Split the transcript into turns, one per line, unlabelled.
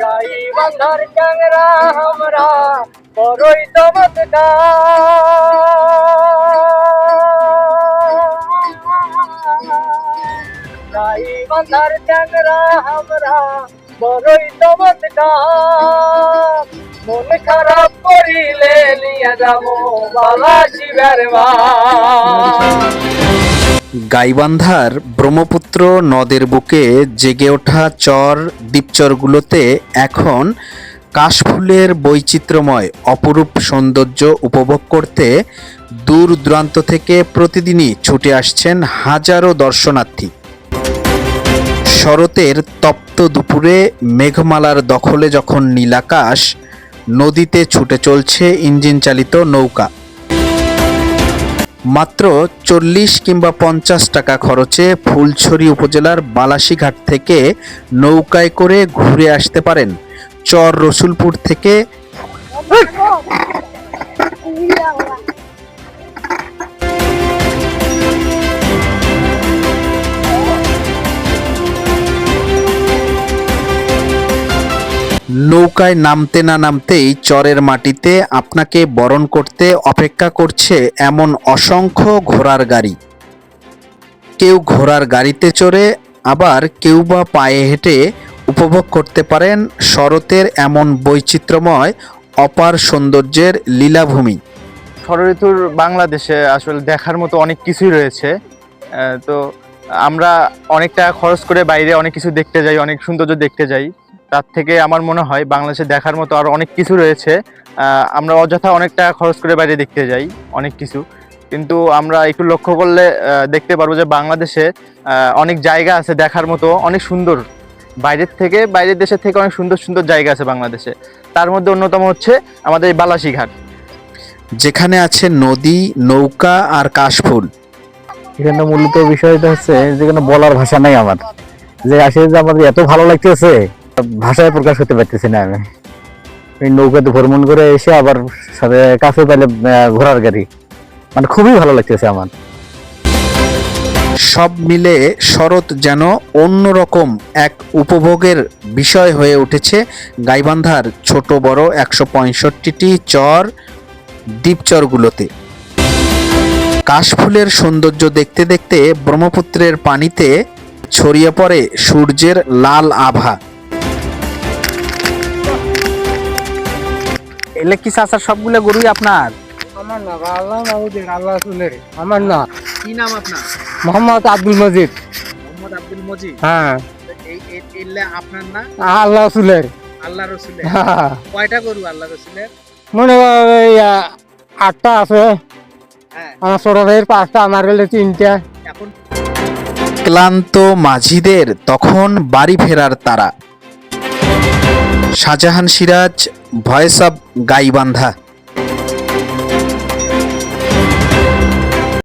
গাই বান্ধার ক্যাংরা আমরা, বড়ই চমৎকার। গাই বান্ধার ক্যাংরা আমরা, বড়ই চমৎকার। মন খারাপ করিলে নিয়ে যাব বাবা শিবের মা
গাইবান্ধার ব্রহ্মপুত্র নদের বুকে জেগে ওঠা চর দ্বীপচরগুলোতে এখন কাশফুলের বৈচিত্র্যময় অপরূপ সৌন্দর্য উপভোগ করতে দূর দূরান্ত থেকে প্রতিদিনই ছুটে আসছেন হাজারো দর্শনার্থী। শরতের তপ্ত দুপুরে মেঘমালার দখলে যখন নীলাকাশ, নদীতে ছুটে চলছে ইঞ্জিন চালিত নৌকা। মাত্র চল্লিশ কিংবা পঞ্চাশ টাকা খরচে ফুলছড়ি উপজেলার বালাসীঘাট থেকে নৌকায় করে ঘুরে আসতে পারেন। চর রসুলপুর থেকে নৌকায় নামতে না নামতেই চরের মাটিতে আপনাকে বরণ করতে অপেক্ষা করছে এমন অসংখ্য ঘোড়ার গাড়ি। কেউ ঘোড়ার গাড়িতে চড়ে, আবার কেউ বা পায়ে হেঁটে উপভোগ করতে পারেন শরতের এমন বৈচিত্র্যময় অপার সৌন্দর্যের লীলাভূমি।
ষড়ঋতুর বাংলাদেশে আসলে দেখার মতো অনেক কিছুই রয়েছে। তো আমরা অনেক টাকা খরচ করে বাইরে অনেক কিছু দেখতে যাই, অনেক সৌন্দর্য দেখতে যাই। তার থেকে আমার মনে হয় বাংলাদেশে দেখার মতো আরও অনেক কিছু রয়েছে। আমরা অযথা অনেক টাকা খরচ করে বাইরে দেখতে যাই অনেক কিছু। কিন্তু আমরা একটু লক্ষ্য করলে দেখতে পারব যে বাংলাদেশে অনেক জায়গা আছে দেখার মতো অনেক সুন্দর। বাইরের থেকে বাইরের দেশের থেকে অনেক সুন্দর সুন্দর জায়গা আছে বাংলাদেশে। তার মধ্যে অন্যতম হচ্ছে আমাদের এই বালাসী ঘাট
যেখানে আছে নদী নৌকা আর কাশফুল।
এখানে মূলত বিষয়টা হচ্ছে যেখানে বলার ভাষা নাই আমার। যে আসে যে আমাদের এত ভালো লাগতেছে ভাষায় প্রকাশ করতে পারতেছি না আমি। এই নৌকাতে ভ্রমণ করে এসে আবার সাথে কাছে আহ, ঘোড়ার গাড়ি। মানে খুবই ভালো লাগতেছে আমার।
সব মিলে শরৎ যেন অন্যরকম এক উপভোগের বিষয় হয়ে উঠেছে গাইবান্ধার ছোট বড় একশো পঁয়ষট্টিটি চর দ্বীপচরগুলোতে। কাশফুলের সৌন্দর্য দেখতে দেখতে ব্রহ্মপুত্রের পানিতে ছড়িয়ে পড়ে সূর্যের লাল আভা।
এলে কি চাচার সবগুলো গরুই আপনার?
আমার না আল্লাহ মাহমুদের আল্লাহ রসুলের আমার না।
কি নাম আপনার?
মোহাম্মদ আব্দুল মজিদ।
মোহাম্মদ আব্দুল মজিদ?
হ্যাঁ।
এই এলে আপনার না?
আল্লাহ রসুলের।
আল্লাহ রসুলের।
হ্যাঁ।
কয়টা গরু আল্লাহ রসুলের?
মনে আহ, আটটা আছে।
হ্যাঁ।
আমার ছোট ভাইয়ের পাঁচটা আমার হলে তিনটা।
এখন?
ক্লান্ত মাঝিদের তখন বাড়ি ফেরার তারা। Shahjahan Siraj voice of Gaibandha.